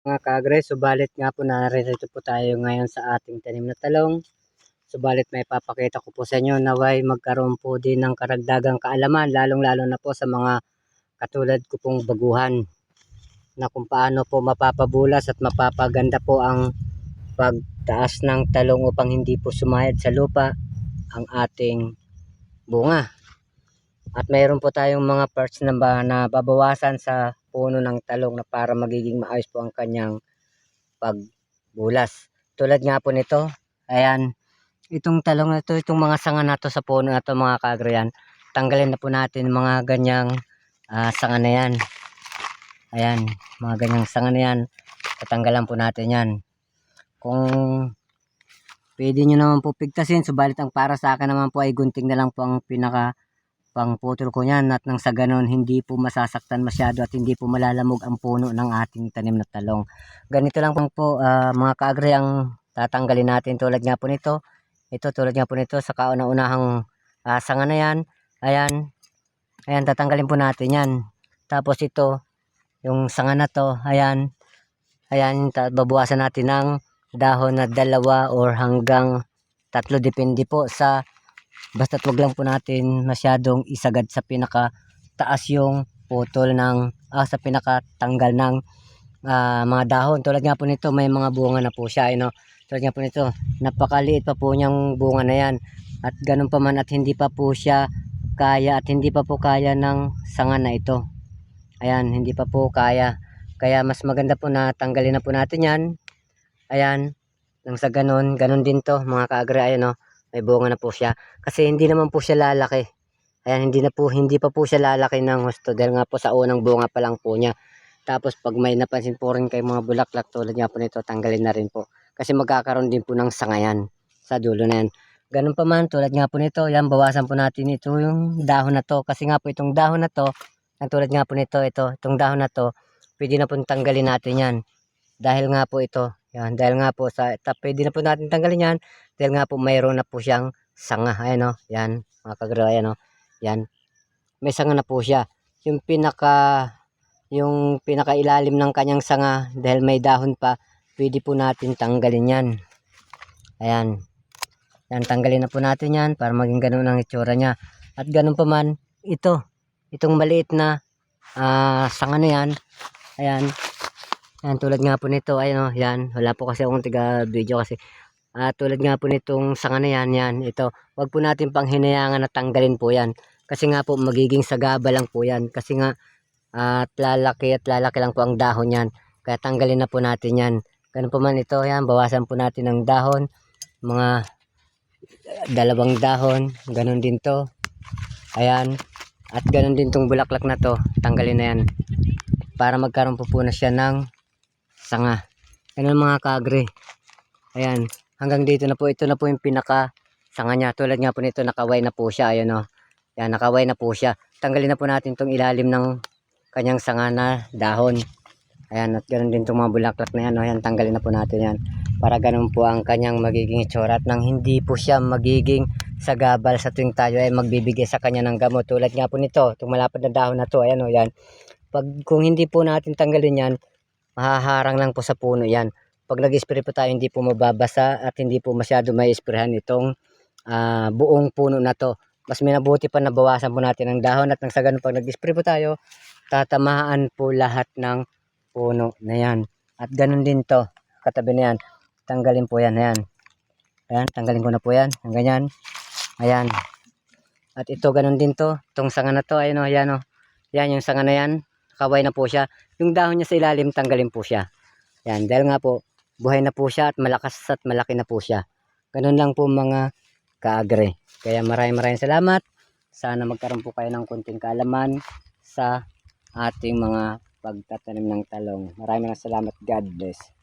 Mga kaagre, subalit nga po narito po tayo ngayon sa ating tanim na talong. Subalit may papakita ko po sa inyo na way magkaroon po din ng karagdagang kaalaman, lalong-lalo na po sa mga katulad ko pong baguhan na kung paano po mapapabulas at mapapaganda po ang pagtaas ng talong upang hindi po sumayad sa lupa ang ating bunga. At mayroon po tayong mga parts na, ba, na babawasan sa puno ng talong na para magiging maayos po ang kanyang pagbulas. Tulad nga po nito, ayan, itong talong na to, itong mga sanga na to sa puno na to mga kagriyan, tanggalin na po natin mga ganyang ah, sanga na yan. Ayan, mga ganyang sanga na yan, tatanggalan po natin yan. Kung pwede nyo naman po pigtasin, subalit ang para sa akin naman po ay gunting na lang po ang pinaka pangputol ko niyan at nang sa ganon hindi po masasaktan masyado at hindi po malalamog ang puno ng ating tanim na talong. Ganito lang po, ah, mga kaagre ang tatanggalin natin tulad nga po nito. Ito tulad nga po nito sa kauna-unahang uh, sanga na yan. Ayan. Ayan tatanggalin po natin yan. Tapos ito yung sanga na to. Ayan. Ayan babawasan natin ng dahon na dalawa or hanggang tatlo depende po sa Basta't wag lang po natin masyadong isagad sa pinaka taas yung putol ng ah, sa pinaka tanggal ng ah, mga dahon. Tulad nga po nito may mga bunga na po siya. Ano? Tulad nga po nito napakaliit pa po niyang bunga na yan. At ganun pa man at hindi pa po siya kaya at hindi pa po kaya ng sanga na ito. Ayan, hindi pa po kaya. Kaya mas maganda po na tanggalin na po natin yan. Ayan, nang sa ganun, ganun din to mga kaagre. Ayan o, may bunga na po siya. Kasi hindi naman po siya lalaki. Ayan, hindi na po, hindi pa po siya lalaki ng gusto. Dahil nga po sa unang bunga pa lang po niya. Tapos pag may napansin po rin kay mga bulaklak tulad nga po nito, tanggalin na rin po. Kasi magkakaroon din po ng sangayan sa dulo na yan. Ganun pa man, tulad nga po nito, yan, bawasan po natin ito yung dahon na to. Kasi nga po itong dahon na to, ang tulad nga po nito, ito, itong dahon na to, pwede na po tanggalin natin yan. Dahil nga po ito, yan, dahil nga po sa, ta, pwede na po natin tanggalin yan, dahil nga po mayroon na po siyang sanga. Ayan o, yan, mga kagro, ayan o, yan. May sanga na po siya. Yung pinaka, yung pinaka ilalim ng kanyang sanga, dahil may dahon pa, pwede po natin tanggalin yan. Ayan. Yan, tanggalin na po natin yan para maging ganun ang itsura niya. At ganun pa man, ito, itong maliit na ah, sanga na yan, ayan, yan, tulad nga po nito, ayun oh, yan. Wala po kasi akong tiga video kasi. Ah, tulad nga po nitong sanga na yan, yan. Ito, wag po natin pang hinayangan na tanggalin po yan. Kasi nga po magiging sagaba lang po yan. Kasi nga at lalaki at lalaki lang po ang dahon yan. Kaya tanggalin na po natin yan. Ganun po man ito, yan. Bawasan po natin ng dahon. Mga dalawang dahon. Ganun din to. Ayan. At ganun din tong bulaklak na to. Tanggalin na yan. Para magkaroon po po na siya ng sanga. Ganun mga kagre. Ayan. Hanggang dito na po. Ito na po yung pinaka sanga niya. Tulad nga po nito nakaway na po siya. Ayan o. Yan nakaway na po siya. Tanggalin na po natin tong ilalim ng kanyang sanga na dahon. Ayan. At ganun din tong mga bulaklak na yan. O. Ayan. Tanggalin na po natin yan. Para ganun po ang kanyang magiging itsura. At nang hindi po siya magiging sagabal sa tuwing tayo ay magbibigay sa kanya ng gamot. Tulad nga po nito. Itong malapad na dahon na to. Ayan o. Yan. Pag kung hindi po natin tanggalin yan, mahaharang lang po sa puno yan. Pag nag-spray po tayo, hindi po mababasa at hindi po masyado may sprayhan itong ah, buong puno na to. Mas minabuti pa na bawasan po natin ang dahon at nang sa ganun pag nag-spray po tayo, tatamaan po lahat ng puno na yan. At ganun din to, katabi na yan. Tanggalin po yan, ayan. Ayan, tanggalin ko na po yan, ang ganyan. Ayan. At ito ganun din to, itong sanga na to, ayan o, ayan o. Yan yung sanga na yan, kaway na po siya. Yung dahon niya sa ilalim, tanggalin po siya. Yan, dahil nga po, buhay na po siya at malakas at malaki na po siya. Ganun lang po mga kaagre. Kaya maraming maraming salamat. Sana magkaroon po kayo ng kunting kaalaman sa ating mga pagtatanim ng talong. Maraming salamat. God bless.